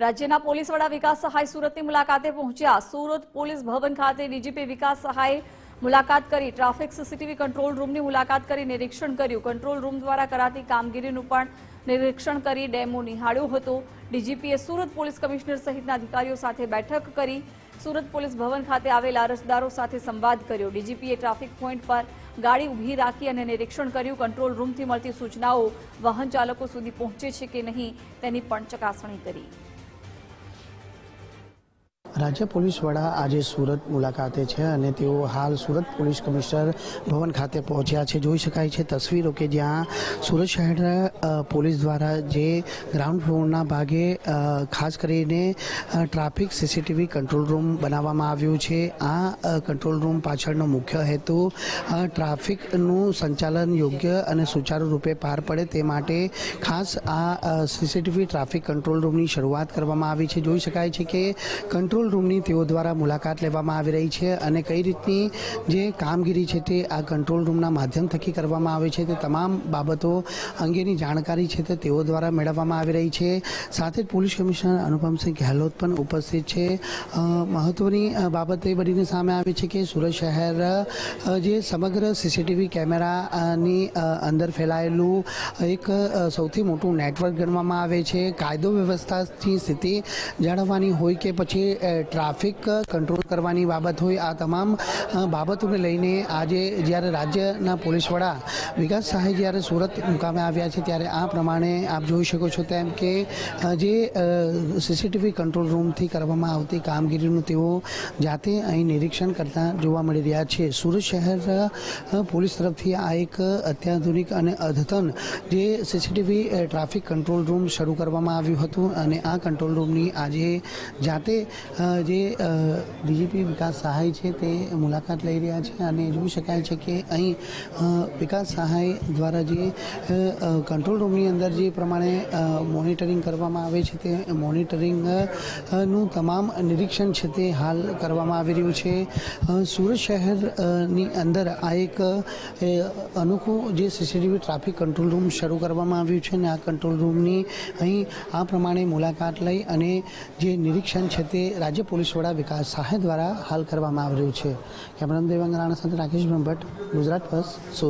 રાજ્યના પોલીસ વડા વિકાસ સહાય સુરતની મુલાકાતે પહોંચ્યા. સુરત પોલીસ ભવન ખાતે ડીજીપી વિકાસ સહાય મુલાકાત કરી ટ્રાફિક સીસીટીવી કંટ્રોલ રૂમની મુલાકાત કરી નિરીક્ષણ કર્યું. કંટ્રોલ રૂમ દ્વારા કરાતી કામગીરીનું પણ નિરીક્ષણ કરી ડેમો નિહાળ્યો હતો. ડીજીપીએ સુરત પોલીસ કમિશનર સહિતના અધિકારીઓ સાથે બેઠક કરી સુરત પોલીસ ભવન ખાતે આવેલા અરજદારો સાથે સંવાદ કર્યો. ડીજીપીએ ટ્રાફિક પોઈન્ટ પર ગાડી ઊભી રાખી અને નિરીક્ષણ કર્યું. કંટ્રોલ રૂમથી મળતી સૂચનાઓ વાહન ચાલકો સુધી પહોંચે છે કે નહીં તેની પણ ચકાસણી કરી. રાજ્ય પોલીસ વડા આજે સુરત મુલાકાતે છે અને તેઓ હાલ સુરત પોલીસ કમિશનર ભવન ખાતે પહોંચ્યા છે. જોઈ શકાય છે તસવીરો કે જ્યાં સુરત શહેર પોલીસ દ્વારા જે ગ્રાઉન્ડ ફ્લોરના ભાગે ખાસ કરીને ટ્રાફિક સીસીટીવી કંટ્રોલ રૂમ બનાવવામાં આવ્યું છે. આ કંટ્રોલ રૂમ પાછળનો મુખ્ય હેતુ ટ્રાફિકનું સંચાલન યોગ્ય અને સુચારુ રૂપે પાર પડે તે માટે ખાસ આ સીસીટીવી ટ્રાફિક કંટ્રોલ રૂમની શરૂઆત કરવામાં આવી છે. જોઈ શકાય છે કે કંટ્રોલ રૂમની તેઓ દ્વારા મુલાકાત લેવામાં આવી રહી છે અને કઈ રીતની જે કામગીરી છે તે આ કંટ્રોલ રૂમના માધ્યમ થકી કરવામાં આવે છે તે તમામ બાબતો અંગેની જાણકારી છે તેઓ દ્વારા મેળવવામાં આવી રહી છે. સાથે જ પોલીસ કમિશનર અનુપમસિંહ ગેહલોત પણ ઉપસ્થિત છે. મહત્વની બાબત એ બનીને સામે આવી છે કે સુરત શહેર જે સમગ્ર સીસીટીવી કેમેરાની અંદર ફેલાયેલું એક સૌથી મોટું નેટવર્ક ગણવામાં આવે છે. કાયદો વ્યવસ્થાની સ્થિતિ જાળવવાની હોય કે પછી ટ્રાફિક કંટ્રોલ કરવાની બાબત હોય આ તમામ બાબતોને લઈને આજે જ્યારે રાજ્યના પોલીસ વડા વિકાસ સહાય જ્યારે સુરત મુકામે આવ્યા છે ત્યારે આ પ્રમાણે આપ જોઈ શકો છો તેમ કે જે સીસીટીવી કંટ્રોલ રૂમથી કરવામાં આવતી કામગીરીનું તેઓ જાતે અહીં નિરીક્ષણ કરતા જોવા મળી રહ્યા છે. સુરત શહેર પોલીસ તરફથી આ એક અત્યાધુનિક અને અદ્યતન જે સીસીટીવી ટ્રાફિક કંટ્રોલ રૂમ શરૂ કરવામાં આવ્યું હતું અને આ કંટ્રોલ રૂમની આજે જાતે જે ડીજીપી વિકાસ સહાય છે તે મુલાકાત લઈ રહ્યા છે અને જોઈ શકાય છે કે અહીં વિકાસ સહાય દ્વારા જે કંટ્રોલ રૂમની અંદર જે પ્રમાણે મોનિટરિંગ કરવામાં આવે છે તે મોનિટરિંગનું તમામ નિરીક્ષણ છે તે હાલ કરવામાં આવી રહ્યું છે. સુરત શહેરની અંદર આ એક અનોખું જે સીસીટીવી ટ્રાફિક કંટ્રોલ રૂમ શરૂ કરવામાં આવ્યું છે અને આ કંટ્રોલ રૂમની અહીં આ પ્રમાણે મુલાકાત લઈ અને જે નિરીક્ષણ છે તે રાજ્ય પોલીસ વડા વિકાસ સહાય દ્વારા હાલ કરવામાં આવી રહ્યું છે. કેમેરામેન દેવાંગ રાણા સાથે રાકેશ બ્રહ્મભટ્ટ, ગુજરાત બસ